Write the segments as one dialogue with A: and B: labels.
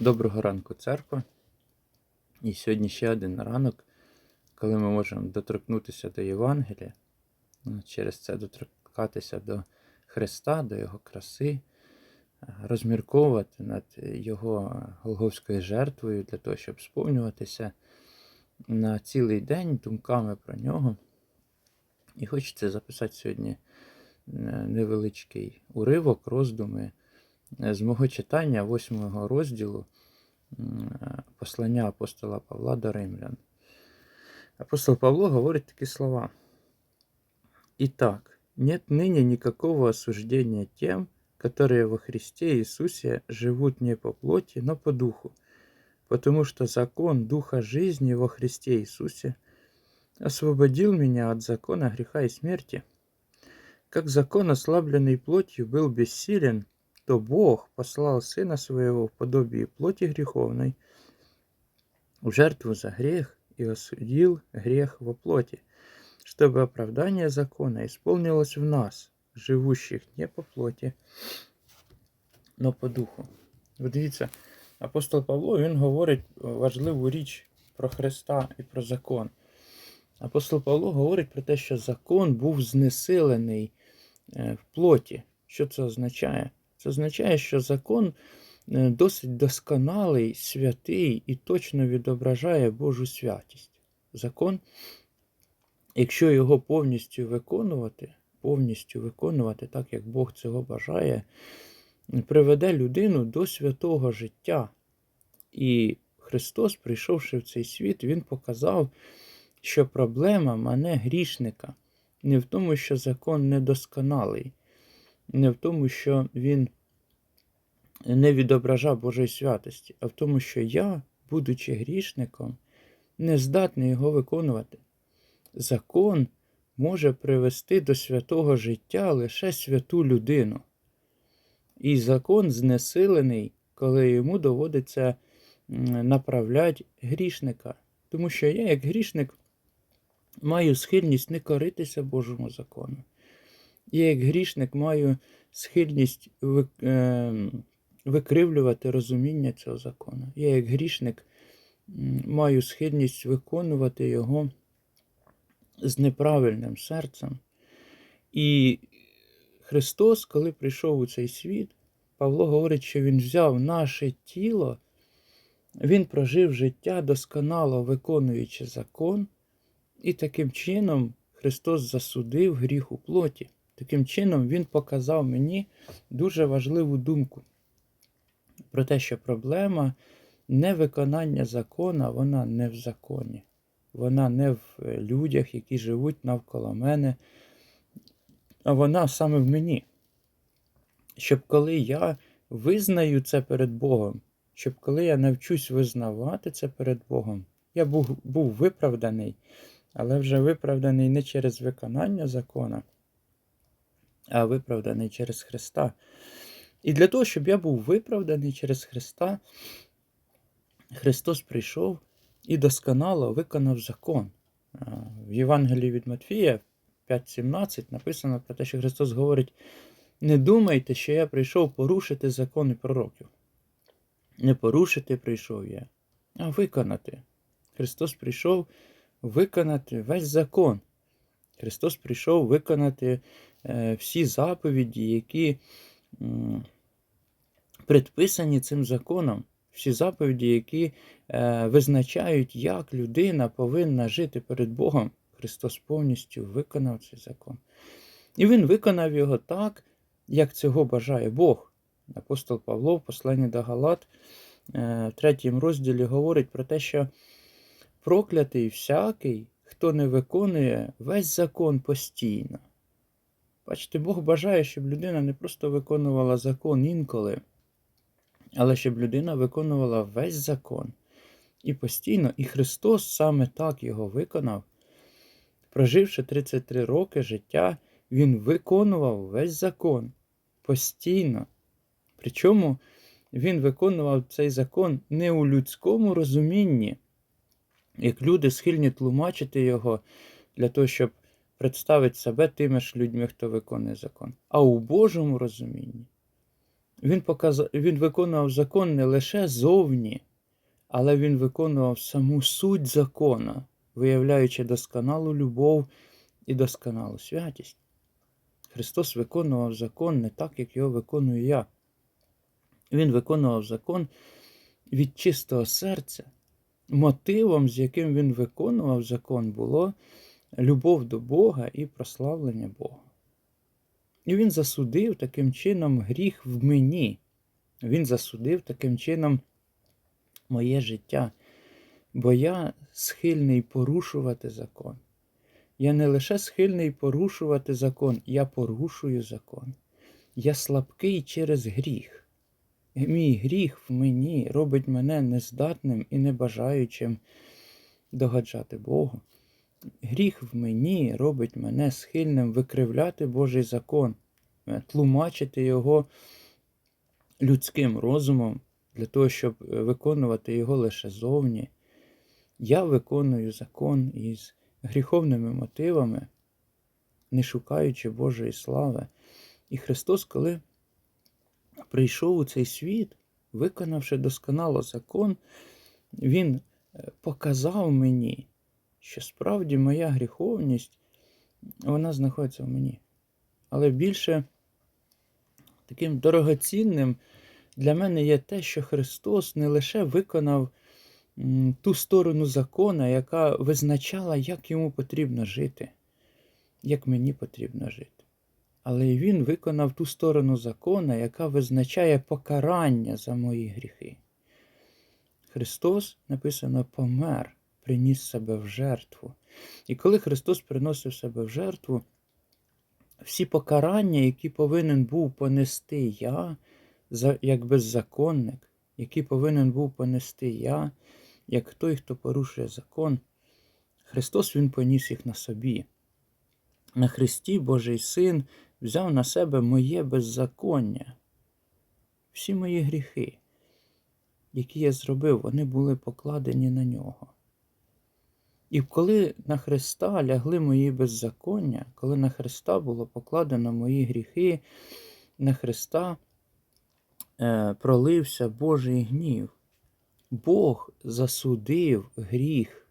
A: Доброго ранку, церква. І сьогодні ще один ранок, коли ми можемо доторкнутися до Євангелія, ну, через це доторкатися до Христа, до Його краси, розмірковувати над Його Голговською жертвою для того, щоб сповнюватися на цілий день думками про нього. І хочеться записати сьогодні е, невеличкий уривок, роздуми з мого читання восьмого розділу м, послання апостола Павла до Римлян. Апостол Павло говорить такі слова. Итак, нет ныне никакого осуждения тем, которые во Христе Иисусе живут не по плоти, но по духу, потому что закон Духа жизни во Христе Иисусе освободил меня от закона греха и смерти. Как закон, ослабленный плотью, был бессилен, то Бог послал Сына Своего в подобие плоти греховной, в жертву за грех и осудил грех во плоти, чтобы оправдание закона исполнилось в нас, живущих не по плоті, но по духу. Ви дивіться, апостол Павло він говорить важливу річ про Христа і про закон. Апостол Павло говорить про те, що закон був знесилений е, в плоті. Що це означає? Це означає, що закон е, досить досконалий, святий і точно відображає Божу святість. Закон, якщо його повністю виконувати, повністю виконувати так, як Бог цього бажає, приведе людину до святого життя. І Христос, прийшовши в цей світ, Він показав, що проблема мене грішника не в тому, що закон недосконалий, не в тому, що він не відображав Божої святості, а в тому, що я, будучи грішником, не здатний його виконувати. Закон може привести до святого життя лише святу людину. І закон знесилений, коли йому доводиться направляти грішника. Тому що я, як грішник, маю схильність не коритися Божому закону. Я, як грішник, маю схильність ви- е, викривлювати розуміння цього закону. Я, як грішник, маю схильність виконувати його з неправильним серцем. І Христос, коли прийшов у цей світ, Павло говорить, що Він взяв наше тіло, Він прожив життя досконало виконуючи закон, і таким чином Христос засудив гріх у плоті. Таким чином, Він показав мені дуже важливу думку про те, що проблема невиконання закона, вона не в законі, вона не в е, людях, які живуть навколо мене, а вона саме в мені. Щоб коли я визнаю це перед Богом, щоб коли я навчусь визнавати це перед Богом, я був, був виправданий, але вже виправданий не через виконання закона, а виправданий через Христа. І для того, щоб я був виправданий через Христа, Христос прийшов і досконало виконав закон. В Євангелії від Матфія 5.17 написано про те, що Христос говорить: не думайте, що я прийшов порушити закони пророків. Не порушити прийшов я, а виконати. Христос прийшов виконати весь закон. Христос прийшов виконати всі заповіді, які предписані цим законом. Всі заповіді, які е, визначають, як людина повинна жити перед Богом. Христос повністю виконав цей закон. І Він виконав його так, як цього бажає Бог. Апостол Павло в посланні до Галат е, в третьому розділі говорить про те, що проклятий всякий, хто не виконує весь закон постійно. Бачите, Бог бажає, щоб людина не просто виконувала закон інколи, але щоб людина виконувала весь закон. І постійно, і Христос саме так його виконав. Проживши 33 роки життя, Він виконував весь закон постійно. Причому він виконував цей закон не у людському розумінні, як люди схильні тлумачити його для того, щоб представити себе тими ж людьми, хто виконує закон, а у Божому розумінні. Він, показ... він виконував закон не лише зовні, але він виконував саму суть закона, виявляючи досконалу любов і досконалу святість. Христос виконував закон не так, як його виконую я. Він виконував закон від чистого серця. Мотивом, з яким він виконував закон, було любов до Бога і прославлення Бога. І він засудив таким чином гріх в мені. Він засудив таким чином моє життя, бо я схильний порушувати закон. Я не лише схильний порушувати закон, я порушую закон. Я слабкий через гріх. Мій гріх в мені робить мене нездатним і небажаючим догаджати Богу. Гріх в мені робить мене схильним викривляти Божий закон, е, тлумачити його людським розумом для того, щоб е, виконувати його лише зовні. Я виконую закон із гріховними мотивами, не шукаючи Божої слави. І Христос, коли прийшов у цей світ, виконавши досконало закон, Він е, показав мені, що справді моя гріховність, вона знаходиться в мені. Але більше таким дорогоцінним для мене є те, що Христос не лише виконав ту сторону закона, яка визначала, як йому потрібно жити, як мені потрібно жити. Але й Він виконав ту сторону закона, яка визначає покарання за мої гріхи. Христос, написано, помер, приніс себе в жертву. І коли Христос приносив себе в жертву, всі покарання, які повинен був понести я, як беззаконник, які повинен був понести я, як той, хто порушує закон, Христос Він поніс їх на собі. На Христі Божий Син взяв на себе моє беззаконня. Всі мої гріхи, які я зробив, вони були покладені на нього. І коли на Христа лягли мої беззаконня, коли на Христа було покладено мої гріхи, на Христа е, пролився Божий гнів, Бог засудив гріх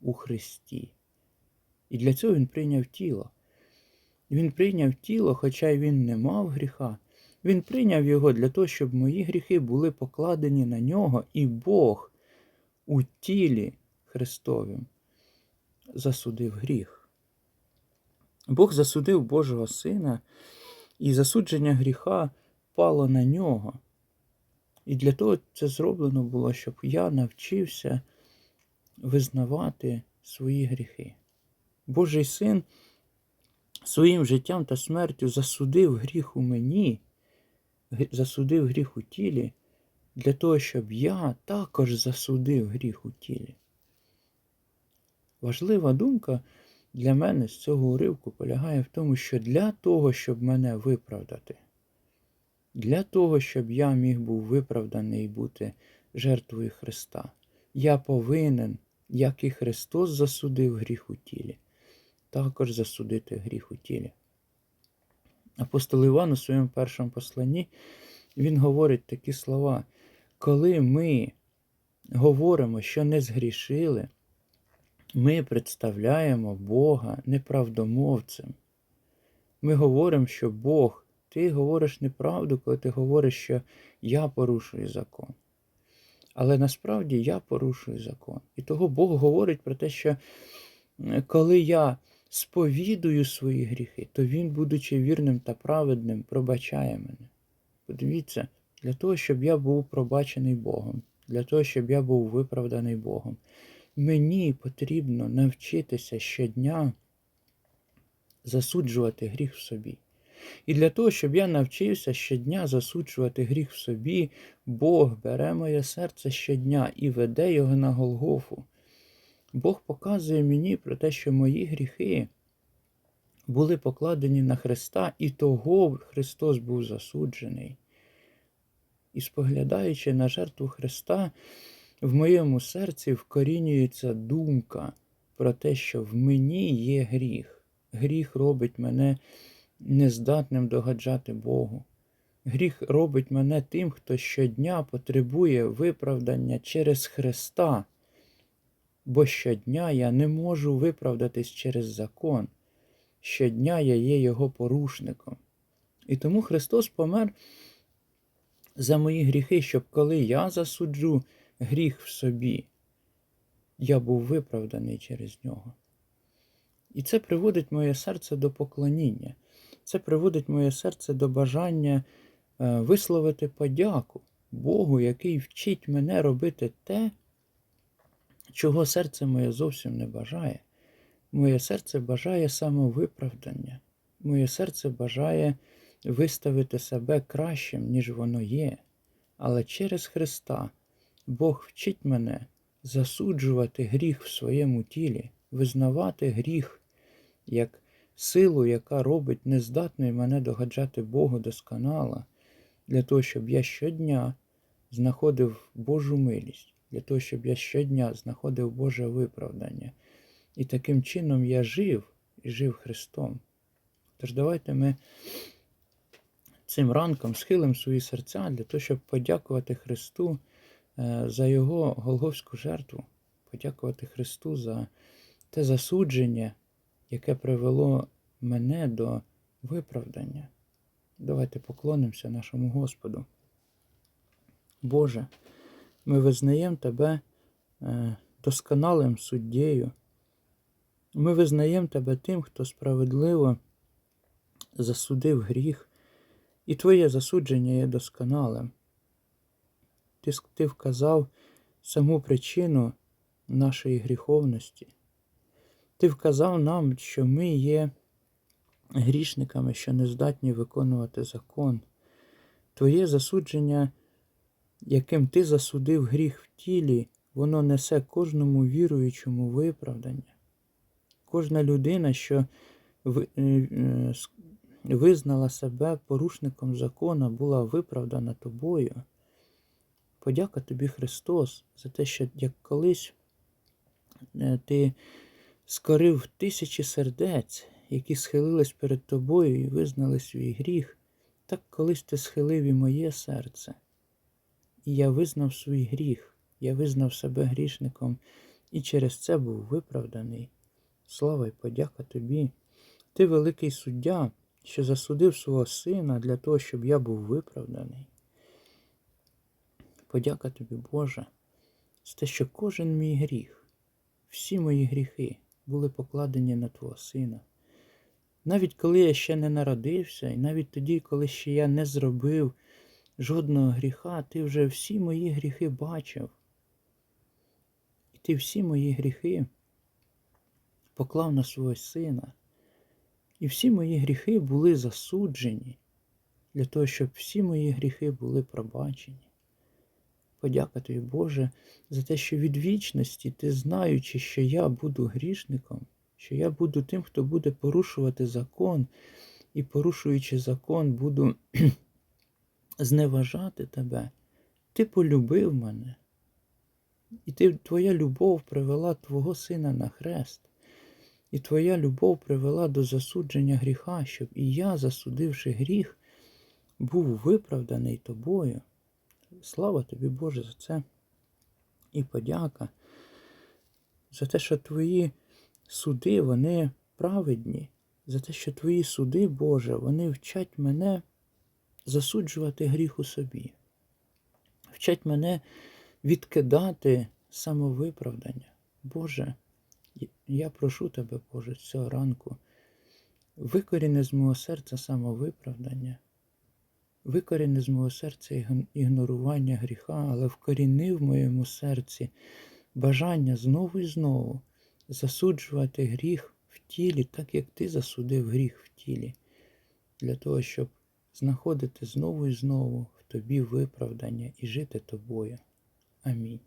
A: у Христі. І для цього Він прийняв тіло. Він прийняв тіло, хоча й він не мав гріха. Він прийняв його для того, щоб мої гріхи були покладені на нього, і Бог у тілі Христовім засудив гріх. Бог засудив Божого Сина, і засудження гріха пало на нього. І для того це зроблено було, щоб я навчився визнавати свої гріхи. Божий син своїм життям та смертю засудив гріх у мені, засудив гріх у тілі, для того, щоб я також засудив гріх у тілі. Важлива думка для мене з цього уривку полягає в тому, що для того, щоб мене виправдати, для того, щоб я міг був виправданий і бути жертвою Христа, я повинен, як і Христос засудив гріх у тілі, також засудити гріх у тілі. Апостол Іван у своєму першому посланні він говорить такі слова, коли ми говоримо, що не згрішили, ми представляємо Бога неправдомовцем. Ми говоримо, що Бог, ти говориш неправду, коли ти говориш, що я порушую закон. Але насправді я порушую закон. І того Бог говорить про те, що коли я сповідую свої гріхи, то Він, будучи вірним та праведним, пробачає мене. Подивіться, для того, щоб я був пробачений Богом, для того, щоб я був виправданий Богом. Мені потрібно навчитися щодня засуджувати гріх в собі. І для того, щоб я навчився щодня засуджувати гріх в собі, Бог бере моє серце щодня і веде його на Голгофу. Бог показує мені про те, що мої гріхи були покладені на Христа, і того Христос був засуджений. І споглядаючи на жертву Христа, в моєму серці вкорінюється думка про те, що в мені є гріх. Гріх робить мене нездатним догаджати Богу. Гріх робить мене тим, хто щодня потребує виправдання через Христа, бо щодня я не можу виправдатись через закон. Щодня я є Його порушником. І тому Христос помер за мої гріхи, щоб коли я засуджу гріх в собі, я був виправданий через нього. І це приводить моє серце до поклоніння. Це приводить моє серце до бажання е, висловити подяку Богу, який вчить мене робити те, чого серце моє зовсім не бажає. Моє серце бажає самовиправдання. Моє серце бажає виставити себе кращим, ніж воно є. Але через Христа Бог вчить мене засуджувати гріх в своєму тілі, визнавати гріх як силу, яка робить нездатною мене догаджати Богу досконало, для того, щоб я щодня знаходив Божу милість, для того, щоб я щодня знаходив Боже виправдання. І таким чином я жив і жив Христом. Тож давайте ми цим ранком схилимо свої серця для того, щоб подякувати Христу за Його Голговську жертву, подякувати Христу за те засудження, яке привело мене до виправдання. Давайте поклонимося нашому Господу. Боже, ми визнаємо Тебе е, досконалим суддєю. Ми визнаємо Тебе тим, хто справедливо засудив гріх, і Твоє засудження є досконалим. Ти, вказав саму причину нашої гріховності. Ти вказав нам, що ми є грішниками, що не здатні виконувати закон. Твоє засудження, яким ти засудив гріх в тілі, воно несе кожному віруючому виправдання. Кожна людина, що визнала себе порушником закона, була виправдана тобою. Подяка тобі, Христос, за те, що як колись е, ти скорив тисячі сердець, які схилились перед тобою і визнали свій гріх, так колись ти схилив і моє серце. І я визнав свій гріх, я визнав себе грішником і через це був виправданий. Слава й подяка тобі. Ти великий суддя, що засудив свого сина для того, щоб я був виправданий. Подяка тобі, Боже, за те, що кожен мій гріх, всі мої гріхи були покладені на Твого Сина. Навіть коли я ще не народився, і навіть тоді, коли ще я не зробив жодного гріха, ти вже всі мої гріхи бачив. І ти всі мої гріхи поклав на свого сина. І всі мої гріхи були засуджені для того, щоб всі мої гріхи були пробачені. Подяка тобі, Боже, за те, що від вічності ти знаючи, що я буду грішником, що я буду тим, хто буде порушувати закон, і, порушуючи закон, буду зневажати тебе, ти полюбив мене. І ти, твоя любов привела Твого Сина на хрест. І твоя любов привела до засудження гріха, щоб і я, засудивши гріх, був виправданий тобою. Слава тобі, Боже, за це і подяка, за те, що твої суди, вони праведні, за те, що твої суди, Боже, вони вчать мене засуджувати гріх у собі, вчать мене відкидати самовиправдання. Боже. Я прошу тебе, Боже, цього ранку, викоріни з мого серця самовиправдання, викоріни з мого серця ігнорування гріха, але вкоріни в моєму серці бажання знову і знову засуджувати гріх в тілі, так як ти засудив гріх в тілі, для того, щоб знаходити знову і знову в тобі виправдання і жити тобою. Амінь.